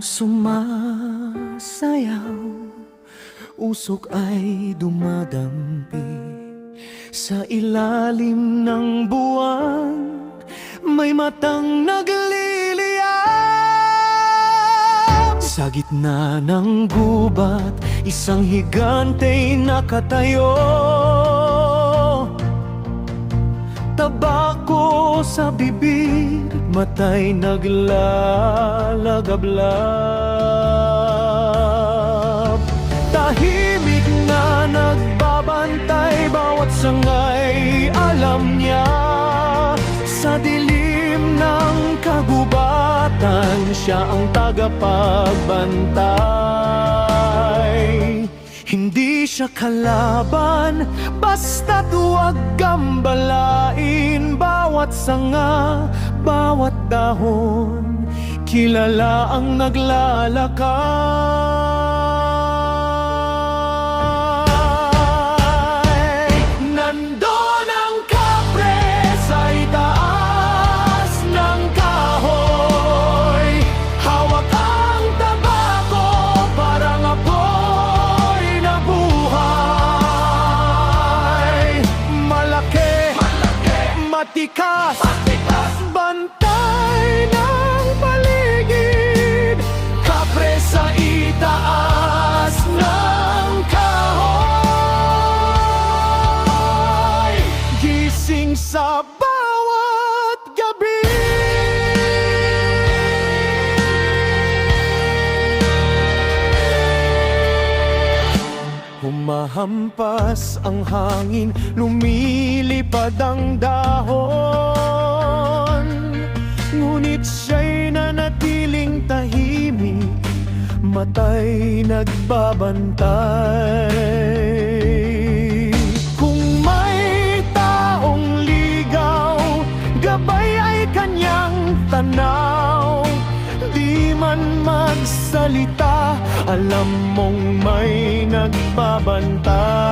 sumasayaw Usok ay dumadampi Sa ilalim ng buwan May matang nagliliyab. Sa gitna ng gubat Isang higanteng nakatayo. Tabako sa bibig, matay naglalagablab. Tahimik na nagbabantay, bawat sangay alam niya. Sa dilim ng kagubatan, siya ang tagapagbantay Hindi siya kalaban, basta't huwag gambalain Bawat sanga, bawat dahon Kilala ang naglalakay Praktikas. Praktikas. Humahampas ang hangin, lumilipad ang dahon. Ngunit siya'y nanatiling tahimik, matay nagbabantay. Kung may taong ligaw, gabay ay kanyang man magsalita, alam mong may nagbabantay